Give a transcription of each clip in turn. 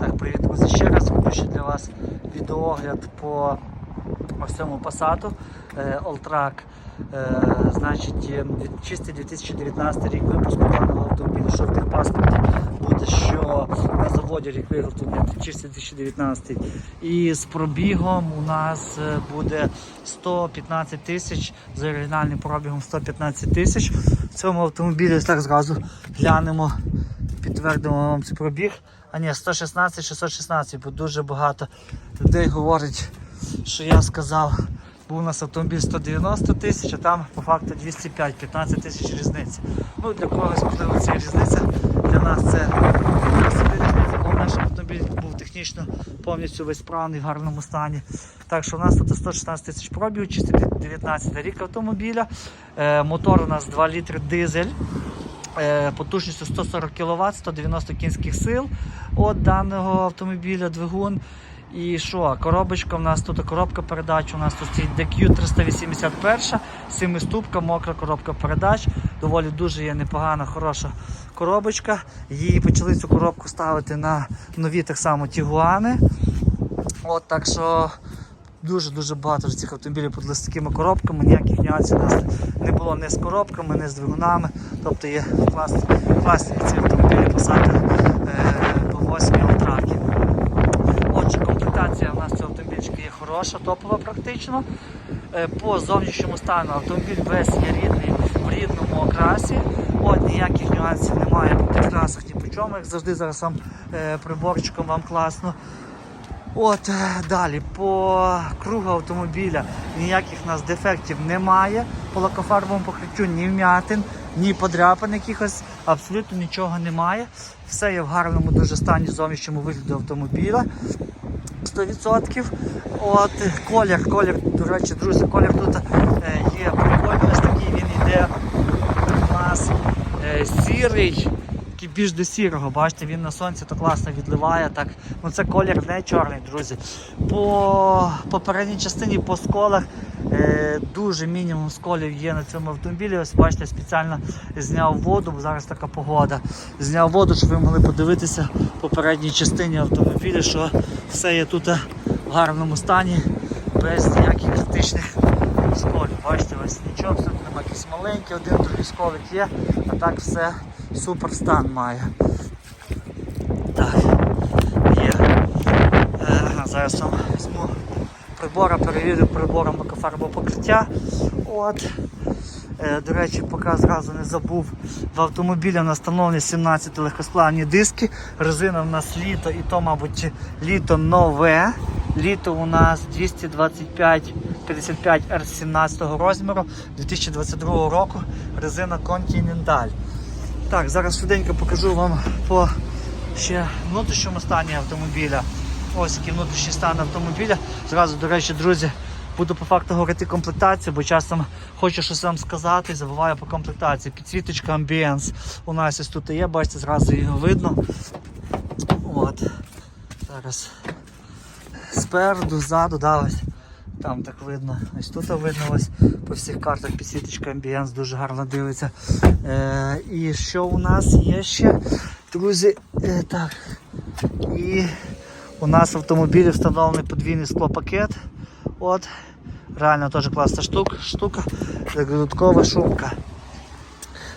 Так, привіт, друзі, ще раз ще для вас відеоогляд по ось цьому пасату Alltrack. Е, значить, е, чистий 2019 рік випуску даного автомобіля, що в техпаспорті буде, що на заводі рік виготовлення, чистий 2019. І з пробігом у нас е, буде 115 тисяч, з оригінальним пробігом 115 тисяч. В цьому автомобілі так зразу глянемо підтвердимо вам цей пробіг. А ні, 116, 616, бо дуже багато людей говорить, що я сказав, був у нас автомобіль 190 тисяч, а там по факту 205, 15 тисяч різниці. Ну для когось можливо це різниця. Для нас це різниця, наш автомобіль був технічно повністю весь справний в гарному стані. Так що у нас тут 116 тисяч пробігів, чистий 19 рік автомобіля. Е, мотор у нас 2 літри дизель потужністю 140 кВт, 190 кінських сил от даного автомобіля двигун. І що, коробочка у нас тут коробка передач, у нас тут стоїть DQ 381, семиступка, мокра коробка передач. Доволі дуже є непогана, хороша коробочка. Її почали цю коробку ставити на нові так само тігуани. От так що дуже-дуже багато цих автомобілів з такими коробками, ніяких нюансів у нас було ні з коробками, ні з двигунами. Тобто є класні, класні ці автомобілі посадки по 8 Alltrack. Отже, комплектація у нас цього автомобільчика є хороша, топова практично. Е, По зовнішньому стану автомобіль весь є рідний в рідному окрасі. От ніяких нюансів немає по підкрасах ні по чому, як завжди зараз вам е, приборчиком вам класно. От е, далі по кругу автомобіля ніяких у нас дефектів немає. По лакофарбовому покриттю ні вмятин, ні подряпин якихось, абсолютно нічого немає. Все є в гарному дуже стані зовнішньому вигляду автомобіля. 100%. От е, колір, колір, до речі, друзі, колір тут е, є прикольний, ось такий він йде у нас е, сірий. Такий Більш до сірого, бачите, він на сонці то класно відливає. Так. Ну це колір не чорний, друзі. По попередній частині по сколах е, дуже мінімум сколів є на цьому автомобілі. Ось бачите, спеціально зняв воду, бо зараз така погода. Зняв воду, щоб ви могли подивитися попередній частині автомобіля, що все є тут в гарному стані, без ніяких критичних сколів. Бачите, ось нічого абсолютно немає. Якісь маленькі, один другий сколик є, а так все супер стан має. Так, є. Е, зараз вам візьму прибора, перевірю прибором покриття. От. Е, До речі, поки зразу не забув, в автомобілі у нас встановлені 17 легкосплавні диски, резина у нас літо і то, мабуть, літо нове. Літо у нас 225 55 r 17 розміру 2022 року резина Continental. Так, зараз швиденько покажу вам по ще внутрішньому стані автомобіля. Ось який внутрішній стан автомобіля. Зразу, до речі, друзі, буду по факту говорити комплектацію, бо часом хочу щось вам сказати забуваю по комплектації. Підсвіточка Ambience у нас ось тут є, бачите, зразу його видно. От. Зараз спереду, ззаду, да, ось. Там так видно. Ось тут видно ось по всіх картах підсвіточка Ambience дуже гарно дивиться. Е, і що у нас є ще? Друзі, е, так. І у нас в автомобілі встановлений подвійний склопакет. От. Реально теж класна штука, штука. Додаткова шумка.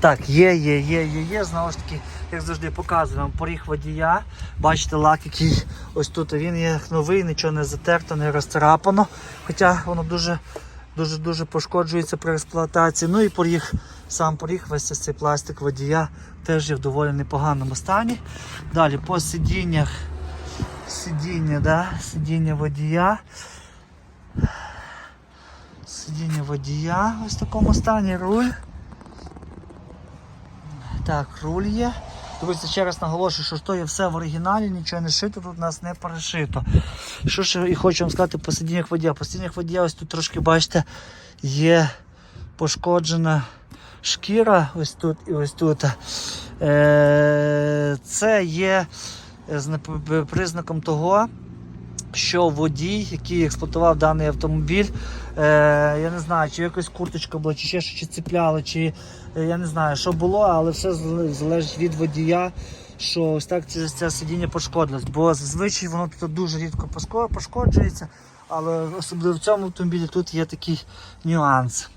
Так, є, є, є, є, є. Знову ж таки, як завжди показую вам поріг водія. Бачите, лак, який ось тут він є новий, нічого не затерто, не розцарапано. Хоча воно дуже дуже дуже пошкоджується при експлуатації. Ну і поріг, сам поріг, весь цей пластик водія теж є в доволі непоганому стані. Далі по сидіннях. Сидіння, да? сидіння водія. Сидіння водія ось в такому стані руль. Так, руль є. Друзі, ще раз наголошую, що то є все в оригіналі, нічого не шито, тут у нас не перешито. Що ще і хочу вам сказати по сидіннях водія. По сидіннях водія ось тут трошки, бачите, є пошкоджена шкіра ось тут і ось тут. Е, Це є зна- признаком того, що водій, який експлуатував даний автомобіль, е, я не знаю, чи якась курточка була, чи ще щось чи цепляло, чи е, я не знаю, що було, але все залежить від водія, що ось так через це сидіння пошкодилось. Бо зазвичай воно тут дуже рідко пошкоджується, але особливо в цьому автомобілі тут є такий нюанс.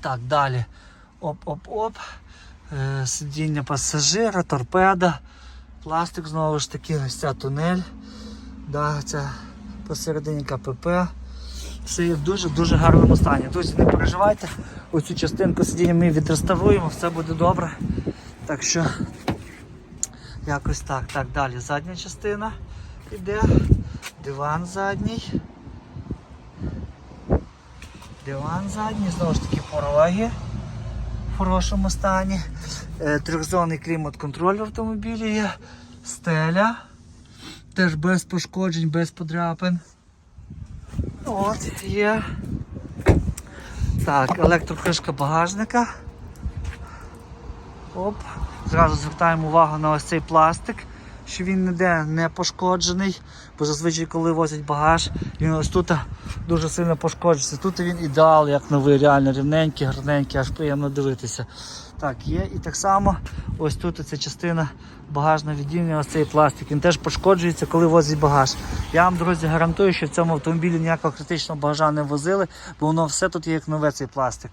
Так, далі. Оп-оп-оп. Е, Сидіння пасажира, торпеда, пластик знову ж таки, ось ця тунель. Да, це посередині КПП. Все є в дуже-дуже гарному стані. Друзі, не переживайте, оцю частинку сидіння ми відреставруємо, все буде добре. Так що якось так. Так, далі задня частина йде. Диван задній. Диван задній, знову ж таки пороги в хорошому стані. Е, Трьохзонний клімат-контроль в автомобілі є. Стеля. Теж без пошкоджень, без подряпин. От є. Так, електрокришка багажника. Оп. Зразу звертаємо увагу на ось цей пластик, що він ніде не пошкоджений, бо зазвичай, коли возять багаж, він ось тут дуже сильно пошкоджується. Тут він ідеал, як новий, реально рівненький, гарненький, аж приємно дивитися. Так, є. І так само ось тут ця частина багажного відділення, ось цей пластик. Він теж пошкоджується, коли возять багаж. Я вам, друзі, гарантую, що в цьому автомобілі ніякого критичного багажа не возили, бо воно все тут є як нове цей пластик.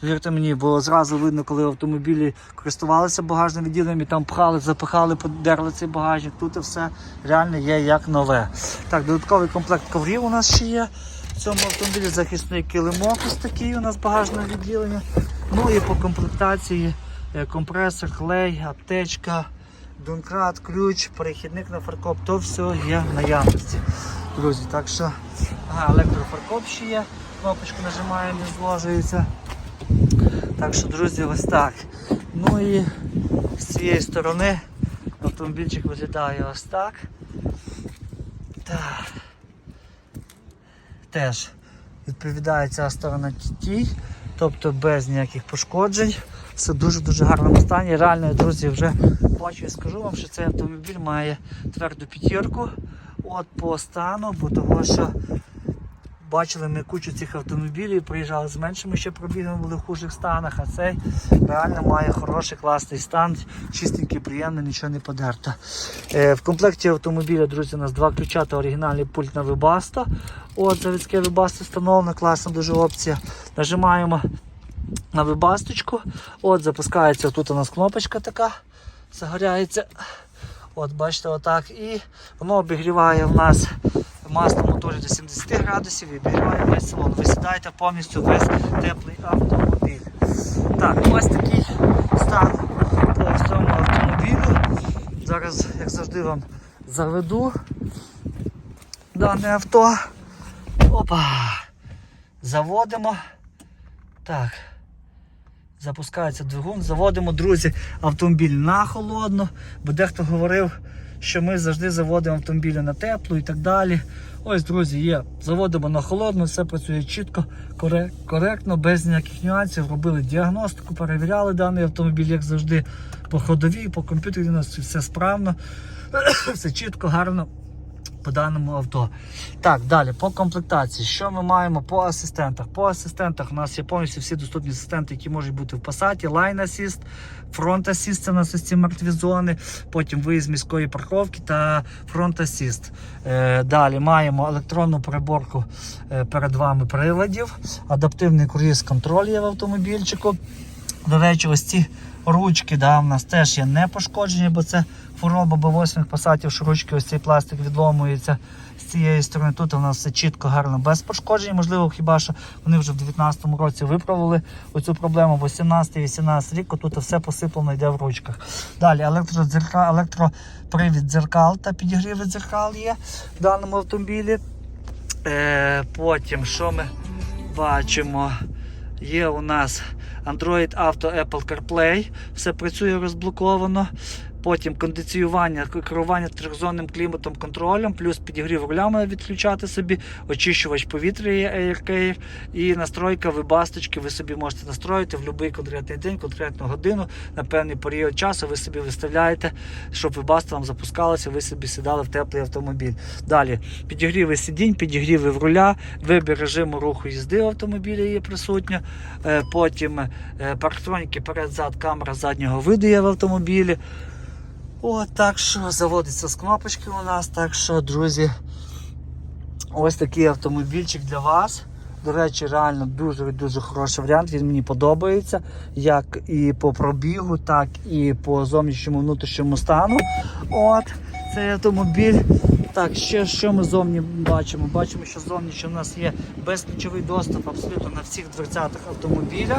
Повірте мені, бо зразу видно, коли автомобілі користувалися багажним відділенням і там пхали, запихали, подерли цей багажник. Тут і все реально є як нове. Так, додатковий комплект коврів у нас ще є. В цьому автомобілі захисний килимок ось такий у нас багажне відділення. Ну і по комплектації е, компресор, клей, аптечка, донкрат, ключ, перехідник на фаркоп, то все є в наявності. Друзі, так що ага, електрофаркоп ще є, кнопочку нажимаємо, не зложується. Так що, друзі, ось так. Ну і з цієї сторони автомобільчик виглядає ось так. Так. Теж відповідає ця сторона тій, тобто без ніяких пошкоджень. Все дуже-дуже гарному стані. Реально, друзі, вже бачу і скажу вам, що цей автомобіль має тверду п'ятірку от по стану, бо того, що бачили ми кучу цих автомобілів, приїжджали з меншими ще пробігами, були в хужих станах, а цей реально має хороший класний стан, чистенький, приємний, нічого не подерто. Е, в комплекті автомобіля, друзі, у нас два ключа та оригінальний пульт на Webasto. От заводське Webasto встановлено, класна дуже опція. Нажимаємо на вебасточку. От запускається, тут у нас кнопочка така, загоряється. От, бачите, отак. І воно обігріває в нас масло моторі до 70 градусів і обігріває весь салон. Ви сідаєте повністю весь теплий автомобіль. Так, ось такий стан по цьому автомобілю. Зараз, як завжди, вам заведу дане авто. Опа! Заводимо. Так. Запускається двигун, заводимо, друзі, автомобіль на холодно, бо дехто говорив, що ми завжди заводимо автомобілі на теплу і так далі. Ось, друзі, є. Заводимо на холодну, все працює чітко, коректно, без ніяких нюансів. Робили діагностику, перевіряли даний автомобіль, як завжди, по ходовій, по комп'ютері у нас все справно, все чітко, гарно по даному авто. Так, далі по комплектації. Що ми маємо по асистентах? По асистентах у нас є повністю всі доступні асистенти, які можуть бути в Passat, Line Assist, Front Assist, це ось ці мертві зони, потім виїзд міської парковки та Front Assist. Е, далі маємо електронну переборку е, перед вами приладів, адаптивний круїз контроль є в автомобільчику. До речі, ось ці ручки да, в нас теж є не пошкоджені, бо це хвороба бо восьмих пасатів, що ручки ось цей пластик відломується з цієї сторони. Тут у нас все чітко, гарно, без пошкоджень. Можливо, хіба що вони вже в 2019 році виправили оцю проблему, бо 17-18 рік тут все посиплено йде в ручках. Далі електродзерка, електропривід дзеркал та підігріви дзеркал є в даному автомобілі. Е, потім, що ми бачимо? Є у нас Android Auto Apple CarPlay, все працює розблоковано. Потім кондиціювання, керування трьохзонним кліматом контролем, плюс підігрів рулями відключати собі, очищувач повітря є AirCare і настройка вибасточки. Ви собі можете настроїти в будь-який конкретний день, конкретну годину, на певний період часу. Ви собі виставляєте, щоб вибаста вам запускалася, ви собі сідали в теплий автомобіль. Далі підігріви сидінь, підігріви в руля, вибір режиму руху їзди в автомобілі є присутня. Е, Потім е, парктроніки перед-зад, камера заднього виду є в автомобілі. О, так що заводиться з кнопочки у нас. Так що, друзі, ось такий автомобільчик для вас. До речі, реально дуже дуже хороший варіант. Він мені подобається. Як і по пробігу, так і по зовнішньому внутрішньому стану. От цей автомобіль. Так, ще що ми зовні бачимо? Бачимо, що зовні що в нас є безключовий доступ абсолютно на всіх дверцятах автомобіля.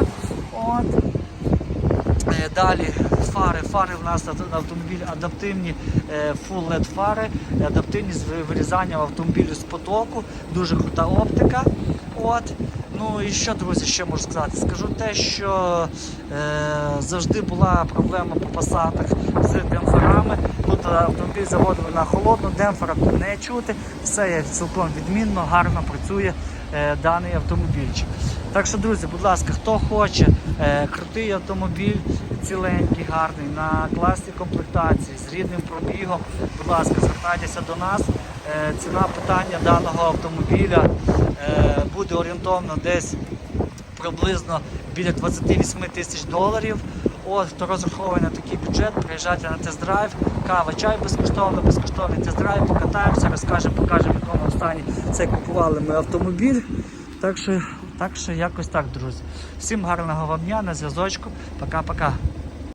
От. Е, Далі фари. Фари в нас на автомобілі адаптивні е, full LED фари, адаптивні з вирізанням автомобілю з потоку, дуже крута оптика. От. Ну і що, друзі, ще можу сказати? Скажу те, що е, завжди була проблема по пасатах з демпферами. Тут автомобіль заводили на холодну, демпфера не чути. Все є цілком відмінно, гарно працює е, даний автомобільчик. Так що, друзі, будь ласка, хто хоче крутий автомобіль, ціленький, гарний, на класній комплектації, з рідним пробігом, будь ласка, звертайтеся до нас. Е, ціна питання даного автомобіля е, буде орієнтовно десь приблизно біля 28 тисяч доларів. От, хто розраховує на такий бюджет, приїжджайте на тест-драйв, кава, чай безкоштовно, безкоштовний тест-драйв, покатаємося, розкажемо, покажемо, в якому стані цей купували ми автомобіль. Так що, так що якось так, друзі. Всім гарного вам дня, на зв'язочку. Пока-пока.